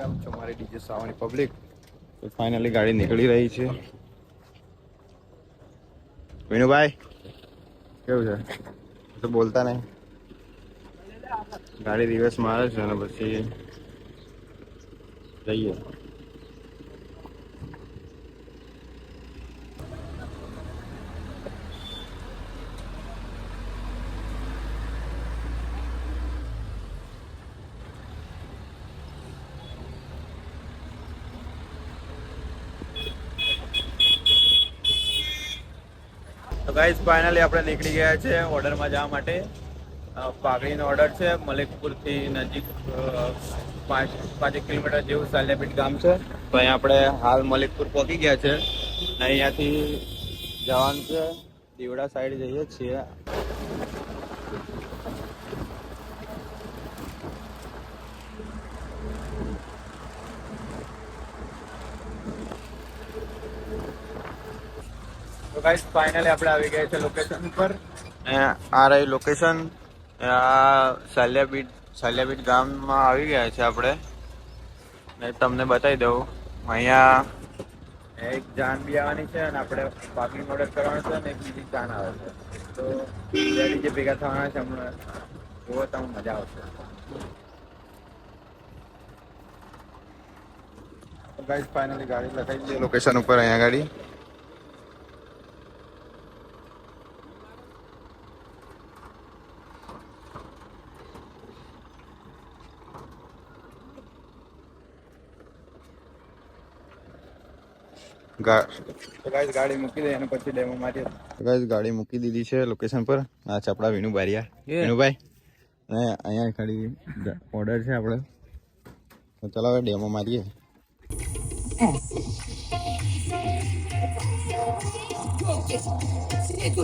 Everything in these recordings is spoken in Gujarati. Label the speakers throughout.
Speaker 1: કેમ છો, મારી ડીજે સાવની પબ્લિક તો ફાઇનલી ગાડી નીકળી રહી છે. વિનુભાઈ, કેવું છે? તો બોલતા નહીં. ગાડી દિવસ મારે છે અને પછી જઈએ. તો ગાઈઝ ફાઇનલી આપણે નીકળી ગયા છે ઓર્ડરમાં જવા માટે. પાઘડીનો ઓર્ડર છે, મલિકપુરથી નજીક પાંચ પાંચેક કિલોમીટર જેવું સાલિયાપીઠ ગામ છે. તો અહીંયા આપણે હાલ મલિકપુર પહોંચી ગયા છે. અહીંયાથી જવાનું છે, દીવડા સાઈડ જઈએ છીએ. તો ગાઈસ ફાઇનલી આપણે આવી ગયા છે લોકેશન ઉપર આ રહી લોકેશન આ સાલિયાબીટ સાલિયાબીટ ગામમાં આવી ગયા છે આપણે. ને તમને બતાવી દઉં. અહીંયા એક જાન બી આવવાની છે અને આપણે પાર્કિંગ ઓર્ડર કરવાનું છે અને એક બીજી જાન આવે છે. તો બે જે ભેગા થવાના છે હમણાં. જોવો તમને મજા આવશે. ગાઈસ ફાઇનલી ગાડી લખાઈ છે લોકેશન ઉપર અહીંયા ગાડી. ગાડી મૂકી દે અને પછી ડેમો મારીએ. ગાઈસ ગાડી મૂકી દીધી છે લોકેશન પર. આ ચપડા વિનુ બારિયા. વિનુભાઈ અને અહીંયા ખાલી ઓર્ડર છે આપણે તો ચાલો હવે ડેમો મારીએ. તો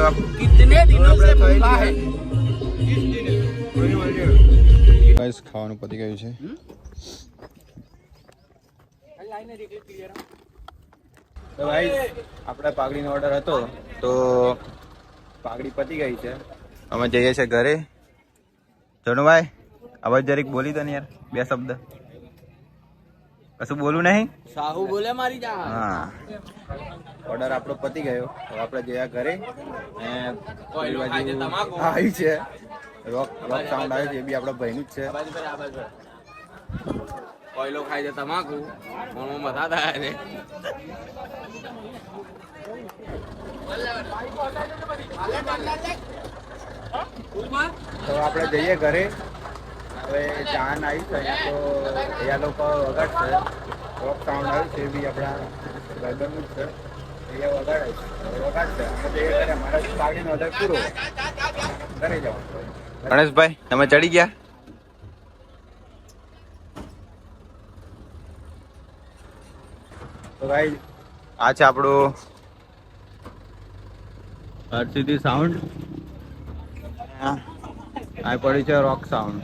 Speaker 1: તો ગાઈસ હવે
Speaker 2: कितने दिनों से भूखा है
Speaker 1: ગાઈસ ખાવાનું પતી ગયું છે તો ગાઈસ આપણે પાઘડીનો ઓર્ડર હતો તો પાઘડી પતી ગઈ છે અમે જઈએ છીએ ઘરે જનુભાઈ અવાજ જરીક બોલી દો ને યાર બે શબ્દ કશું બોલું નહીં
Speaker 2: साहू बोले मारी जा
Speaker 1: હા ઓર્ડર આપણો પતી ગયો. હવે આપણે જયા ઘરે આવી છે. રોક રોક સાઉન્ડ આવે છે એ બી આપણા ભાઈનું જ છે.
Speaker 2: કોયલો ખાય છે તમાકુ. મોમાં મથા થાય ને.
Speaker 1: તો આપણે જઈએ ઘરે. હવે જાન આવી છે અહીંયા તો અહીંયા લોકો વગાડશે. રોક સાઉન્ડ આવ્યું છે એ બી આપણા ગરબરનું જ છે. ગણેશભાઈ તમે ચડી ગયા? તો ભાઈ આ છે આપણું આરસીટી સાઉન્ડ આ પડી છે rock sound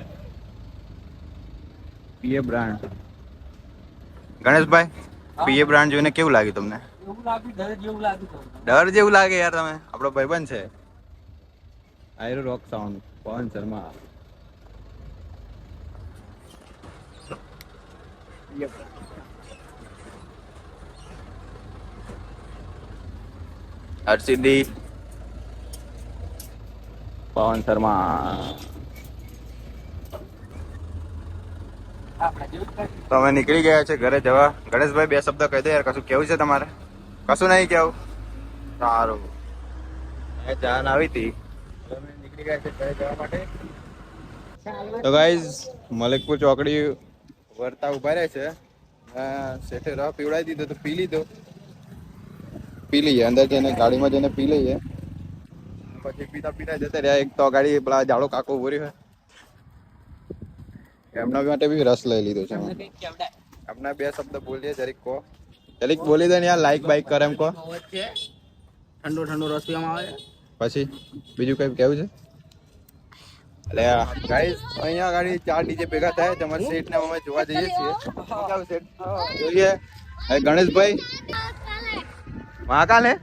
Speaker 1: PA brand Ganeshbhai PA brand જોઈને કેવું લાગ્યું તમને? ડર જેવું લાગે યાર તમે. આપણો ભાઈબંધ છે. આયરો રોક સાઉન્ડ પવન શર્મા. હરસિદ્ધિ પવન શર્મા. તો અમે નીકળી ગયા છે ઘરે જવા. ગણેશભાઈ બે શબ્દ કહી દો યાર કશું કેવું છે તમારે? કશું નહીં કેવું? સારું. એ જાન આવી હતી. તો અમે નીકળી ગયા છે ઘરે જવા માટે? તો ગાઈઝ મલિકપુર ચોકડી વર્તા ઊભા રહે છે. શેઠે રહ પીવડાવી દીધો તો પી લીધો. પી લઈએ અંદર જઈને ગાડીમાં જઈને પી લઈએ. પછી પીતા પીતા જતા રહ્યા. એક તો ગાડી પેલા જાડો કાકો ઊભો રહ્યો. એમના માટે બી રસ લઈ લીધો છે. એમના બે શબ્દ બોલીએ જરીક કહો. જરીક બોલી દે ને યાર લાઈક બાઈક કરે એમ કહો.
Speaker 2: ઠંડો ઠંડો રસ પીવામાં આવે?
Speaker 1: પછી બીજું કઈ કેવું છે? એટલે ગાઈસ અહીંયા ગાડી ચાર ડીજે ભેગા થાય તમારા સેટ ને અમે જોવા જઈએ છીએ. કેવું સેટ જોઈએ. હવે ગણેશભાઈ. મહાકાલ? હે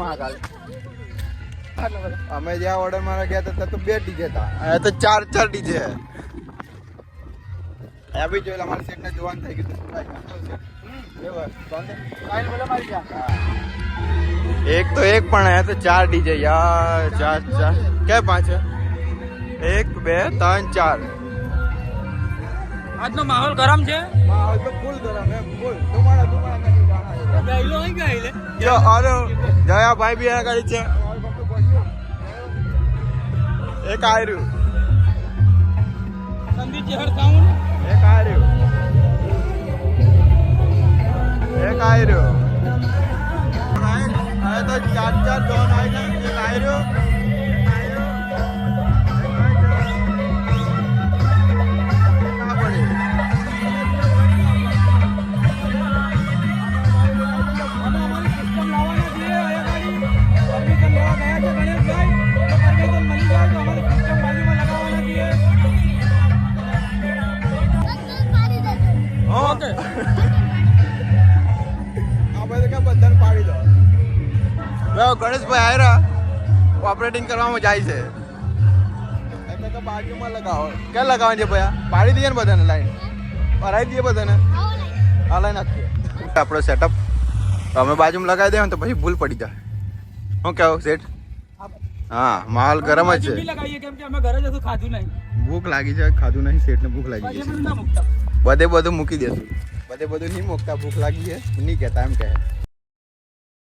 Speaker 1: મહાકાલ? અમે જ્યાં ઓર્ડર મારા ગયા હતા ત્યાં તો બે ડીજે હતા. તો ચાર ચાર ડીજે. બી જોયેલા અમારા સેટ ને જોવાનું થઈ ગયું. એક તો એક પણ હે તો ચાર ડીજે યાર ચાર ચાર. કે પાંચ? એક બે ત્રણ ચાર.
Speaker 2: આજનો માહોલ ગરમ છે?
Speaker 1: માહોલ તો ફૂલ ગરમ હે ફૂલ તમારા તમારા નથી જાણા
Speaker 2: ગયેલો અહીં ગયેલે
Speaker 1: જો અરે જયા બી આગળ છે. એક આયરું.
Speaker 2: સંદીપ જહર સાઉન્ડ
Speaker 1: એક આયરું એક હવે તો ચાર ચાર જોન આવી ગયા
Speaker 2: ગણેશભાઈ
Speaker 1: આયરા ઓપરેટિંગ કરવામાં જાય છે. એટલે કે બાજુમાં લગાવો. ક્યાં લગાવવાની છે ભાઈ પાડી દઈએ ને બધાને લાઈન ભરાઈ દઈએ બધાને? આ લાઈન નાખીએ. આપણો સેટઅપ તો અમે બાજુમાં લગાવી દઈએ ને તો પછી ભૂલ પડી જાય. શું કેવું સેઠ હા માલ ગરમ જ છે.
Speaker 2: કેમ કે અમે ઘરે જશું ખાધું નહીં.
Speaker 1: ભૂખ લાગી છે ખાધું નહીં સેટને ભૂખ લાગી છે. બધે બધું મૂકી દેશું. બધે બધું નહીં મૂકતા ભૂખ લાગી છે. નહીં કહેતા એમ કહે.